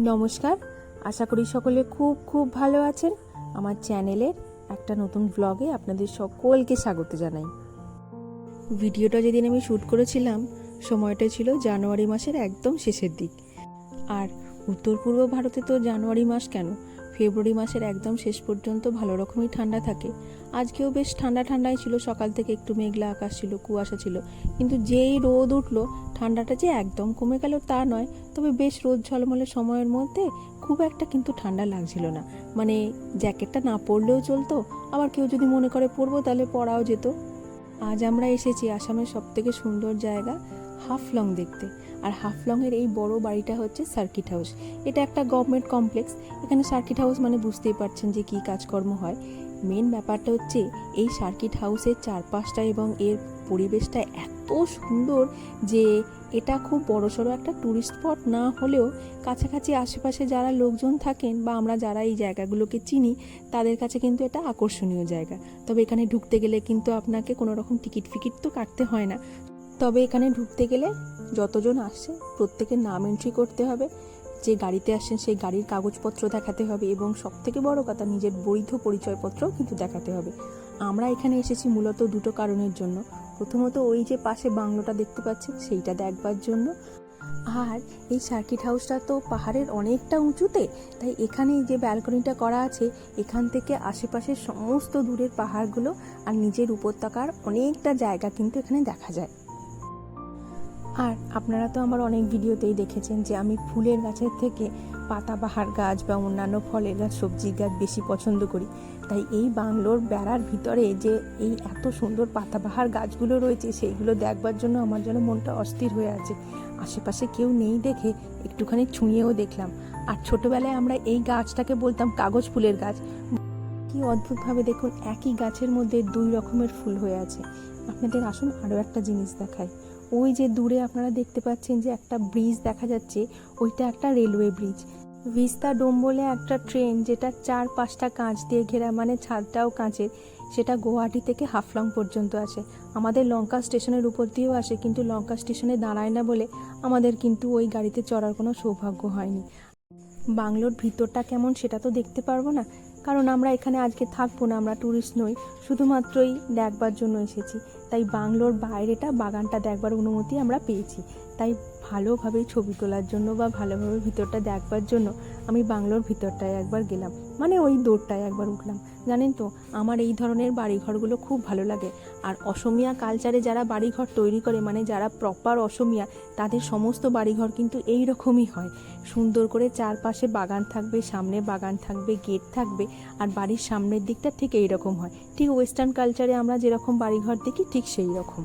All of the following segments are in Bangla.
নমস্কার। আশা করি সকলে খুব খুব ভালো আছেন। আমার চ্যানেলের একটা নতুন ব্লগে আপনাদের সকলকে স্বাগত জানাই। ভিডিওটা যেদিন আমি শ্যুট করেছিলাম, সময়টা ছিল জানুয়ারি মাসের একদম শেষের দিক। আর উত্তর পূর্ব ভারতে তো জানুয়ারি মাস কেন? ফেব্রুয়ারি মাসের একদম শেষ পর্যন্ত ভালো রকমই ঠান্ডা থাকে। আজকেও বেশ ঠান্ডা ঠান্ডাই ছিল, সকাল থেকে একটু মেঘলা আকাশ ছিল, কুয়াশা ছিল। কিন্তু যেই রোদ উঠল ঠান্ডাটা যে একদম কমে গেল তা নয়, তবে বেশ রোদ ঝলমলে সময়ের মধ্যে খুব একটা কিন্তু ঠান্ডা লাগছিল না। মানে জ্যাকেটটা না পরলেও চলতো, আবার কেউ যদি মনে করে পরবো তাহলে পরাও যেত। আজ আমরা এসেছি আসামের সব থেকে সুন্দর জায়গা হাফলং দেখতে। আর হাফলংয়ের এই বড় বাড়িটা হচ্ছে সার্কিট হাউস। এটা একটা গভর্নমেন্ট কমপ্লেক্স। এখানে সার্কিট হাউস মানে বুঝতেই পারছেন যে কী কাজকর্ম হয়। মেন ব্যাপারটা হচ্ছে এই সার্কিট হাউসের চারপাশটা এবং এর পরিবেশটা এত সুন্দর যে এটা খুব বড়সড় একটা ট্যুরিস্ট স্পট না হলেও কাছাকাছি আশেপাশে যারা লোকজন থাকেন বা আমরা যারা এই জায়গাগুলোকে চিনি, তাদের কাছে কিন্তু এটা আকর্ষণীয় জায়গা। তবে এখানে ঢুকতে গেলে কিন্তু আপনাকে কোনো রকম টিকিট ফিকিট তো কাটতে হয় না। তবে এখানে ঢুকতে গেলে যতজন আসছে, প্রত্যেকের নাম এন্ট্রি করতে হবে। যে গাড়িতে আসছেন সেই গাড়ির কাগজপত্র দেখাতে হবে এবং সব থেকে বড় কথা, নিজের বৈধ পরিচয়পত্র কিন্তু দেখাতে হবে। আমরা এখানে এসেছি মূলত দুটো কারণের জন্য। প্রথমত ওই যে পাশে বাংলোটা দেখতে পাচ্ছেন, সেইটা দেখবার জন্য। আর এই সার্কিট হাউসটা তো পাহাড়ের অনেকটা উঁচুতে, তাই এখানে যে ব্যালকনিটা করা আছে, এখান থেকে আশেপাশের সমস্ত দূরের পাহাড়গুলো আর নিজের উপত্যকার অনেকটা জায়গা কিন্তু এখানে দেখা যায়। আর আপনারা তো আমার অনেক ভিডিওতেই দেখেছেন যে আমি ফুলের গাছের থেকে পাতাবাহার গাছ বা অন্যান্য ফলের গাছ সবজির গাছ বেশি পছন্দ করি। তাই এই বাংলোর বেড়ার ভিতরে যে এই এত সুন্দর পাতাবাহার গাছগুলো রয়েছে, সেইগুলো দেখবার জন্য আমার যেন মনটা অস্থির হয়ে আছে। আশেপাশে কেউ নেই দেখে একটুখানি ছুঁয়েও দেখলাম। আর ছোটবেলায় আমরা এই গাছটাকে বলতাম কাগজ ফুলের গাছ। কি অদ্ভুতভাবে দেখুন, একই গাছের মধ্যে দুই রকমের ফুল হয়ে আছে। আপনাদের আসুন আরও একটা জিনিস দেখায় ওই যে দূরে আপনারা দেখতে পাচ্ছেন যে একটা ব্রিজ দেখা যাচ্ছে, ওইটা একটা রেলওয়ে ব্রিজ। ভিস্তা ডোম বলে একটা ট্রেন যেটা চার পাঁচটা কাঁচ দিয়ে ঘেরা মানে ছাদটাও কাঁচের, সেটা গুয়াহাটি থেকে হাফলং পর্যন্ত আসে। আমাদের লঙ্কা স্টেশনের উপর দিয়েও আসে, কিন্তু লঙ্কা স্টেশনে দাঁড়ায় না বলে আমাদের কিন্তু ওই গাড়িতে চড়ার কোনো সৌভাগ্য হয়নি। বাংলোর ভিতরটা কেমন সেটা তো দেখতে পারব না। কারণ আমরা এখানে আজকে থাকব না, আমরা ট্যুরিস্ট নই। শুধুমাত্রই দেখবার জন্য এসেছি। তাই বাংলোর বাইরেটা, বাগানটা দেখবার অনুমতি আমরা পেয়েছি। তাই ভালোভাবে ছবি তোলার জন্য বা ভালোভাবে ভিতরটা দেখবার জন্য আমি বাংলোর ভিতরটায় একবার গেলাম। মানে ওই দৌড়টায় একবার উঠলাম। জানেন তো, আমার এই ধরনের বাড়িঘরগুলো খুব ভালো লাগে। আর অসমিয়া কালচারে যারা বাড়িঘর তৈরি করে মানে যারা প্রপার অসমিয়া, তাদের সমস্ত বাড়িঘর কিন্তু এই রকমই হয়। সুন্দর করে চারপাশে বাগান থাকবে, সামনে বাগান থাকবে, গেট থাকবে, আর বাড়ির সামনের দিকটা ঠিক এই রকম হয়। ঠিক ওয়েস্টার্ন কালচারে আমরা যেরকম বাড়িঘর দেখি, ঠিক সেই রকম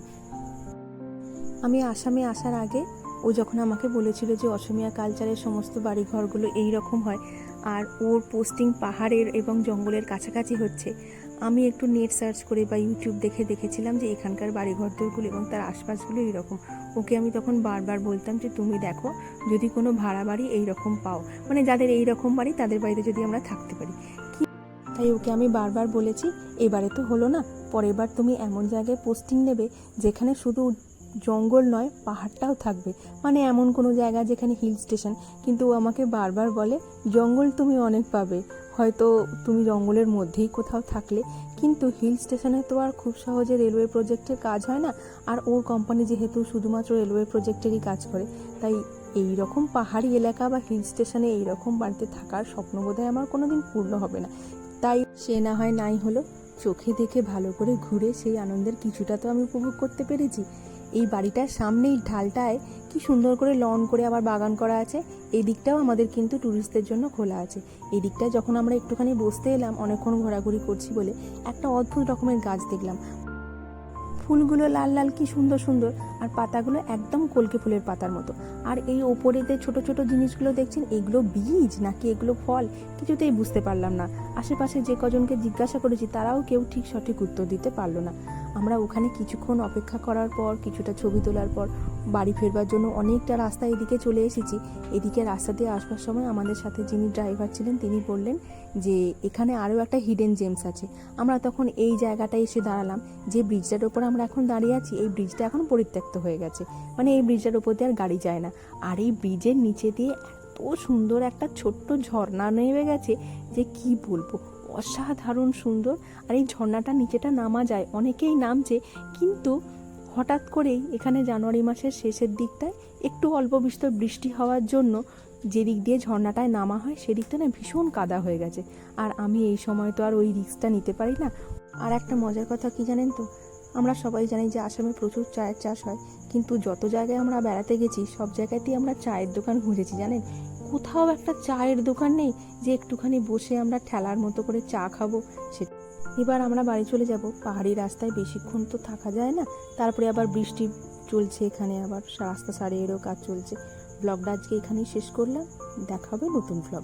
আমি আসামে আসার আগে ও যখন আমাকে বলেছিল যে অসমিয়া কালচারের সমস্ত বাড়িঘরগুলো এই রকম হয় আর ওর পোস্টিং পাহাড়ের এবং জঙ্গলের কাছাকাছি হচ্ছে। আমি একটু নেট সার্চ করে বা ইউটিউব দেখে দেখেছিলাম যে এখানকার বাড়িঘরদরগুলো এবং তার আশপাশগুলো এইরকম ওকে আমি তখন বারবার বলতাম যে, তুমি দেখো, যদি কোনো ভাড়া বাড়ি এইরকম পাও। মানে যাদের এই রকম বাড়ি, তাদের বাড়িতে যদি আমরা থাকতে পারি। কি? তাই ওকে আমি বারবার বলেছি, এবারে তো হলো না পরের বার তুমি এমন জায়গায় পোস্টিং নেবে যেখানে শুধু জঙ্গল নয়, পাহাড়টাও থাকবে। মানে এমন কোনো জায়গা যেখানে হিল স্টেশন কিন্তু ও আমাকে বারবার বলে, জঙ্গল তুমি অনেক পাবে। হয়তো তুমি জঙ্গলের মধ্যেই কোথাও থাকলে। কিন্তু হিল স্টেশনে তো আর খুব সহজে রেলওয়ে প্রজেক্টের কাজ হয় না। আর ওর কোম্পানি যেহেতু শুধুমাত্র রেলওয়ে প্রজেক্টেরই কাজ করে, তাই এই রকম পাহাড়ি এলাকা বা হিল স্টেশনে এই রকম বাড়িতে থাকার স্বপ্ন বোধহয় আমার কোনো দিন পূর্ণ হবে না। তাই সে না হয় নাই হলো, চোখে দেখে ভালো করে ঘুরে সেই আনন্দের কিছুটা তো আমি উপভোগ করতে পেরেছি। এই বাড়িটার সামনেই ঢালটায় কি সুন্দর করে লন করে আবার বাগান করা আছে, এই দিকটাও আমাদের কিন্তু ট্যুরিস্টদের জন্য খোলা আছে। এই দিকটায় যখন আমরা একটুখানি বসতে এলাম, অনেকক্ষণ ঘোরাঘুরি করছি বলে একটা অদ্ভুত রকমের গাছ দেখলাম। ফুলগুলো লাল লাল, কি সুন্দর সুন্দর, আর পাতাগুলো একদম কলকে ফুলের পাতার মতো। আর এই ওপরে যে ছোট ছোট জিনিসগুলো দেখছেন, এগুলো বীজ নাকি এগুলো ফল? কিছুতেই বুঝতে পারলাম না। আশেপাশে যে কজনকে জিজ্ঞাসা করেছি, তারাও কেউ ঠিক সঠিক উত্তর দিতে পারল না। আমরা ওখানে কিছুক্ষণ অপেক্ষা করার পর, কিছুটা ছবি তোলার পর, বাড়ি ফেরবার জন্য অনেকটা রাস্তা এদিকে চলে এসেছি। এদিকে রাস্তা দিয়ে আসবার সময় আমাদের সাথে যিনি ড্রাইভার ছিলেন, তিনি বললেন যে, এখানে আরও একটা হিডেন জেমস আছে। আমরা তখন এই জায়গাটায় এসে দাঁড়ালাম। যে ব্রিজটার ওপর আমরা এখন দাঁড়িয়ে আছি, এই ব্রিজটা এখন পরিত্যক্ত হয়ে গেছে। মানে এই ব্রিজটার ওপর দিয়ে আর গাড়ি যায় না। আর এই ব্রিজের নিচে দিয়ে এত সুন্দর একটা ছোট্ট ঝর্ণা নেমে গেছে যে কি বলব? অসাধারণ সুন্দর। আর এই ঝর্ণাটা নিচেটা নামা যায়। অনেকেই নামছে, কিন্তু হঠাৎ করেই এখানে জানুয়ারি মাসের শেষের দিকটায় একটু অল্প বিস্তর বৃষ্টি হওয়ার জন্য যেদিক দিয়ে ঝর্ণাটায় নামা হয়, সেদিকটা না ভীষণ কাদা হয়ে গেছে। আর আমি এই সময় তো আর ওই রিক্সটা নিতে পারি না। আর একটা মজার কথা কি জানেন তো? আমরা সবাই জানি যে আসামে প্রচুর চায়ের চাষ হয়। কিন্তু যত জায়গায় আমরা বেড়াতে গেছি, সব জায়গাতেই আমরা চায়ের দোকান খুঁজেছি, জানেন? কোথাও একটা চায়ের দোকান নেই যে একটুখানি বসে আমরা ঠেলার মতো করে চা খাব। সে এবার আমরা বাড়ি চলে যাব। পাহাড়ি রাস্তায় বেশিক্ষণ তো থাকা যায় না। তারপরে আবার বৃষ্টি চলছে এখানে, আবার রাস্তা সারিয়েরও কাজ চলছে। ব্লগটা আজকে এখানেই শেষ করলাম। দেখা হবে নতুন ব্লগে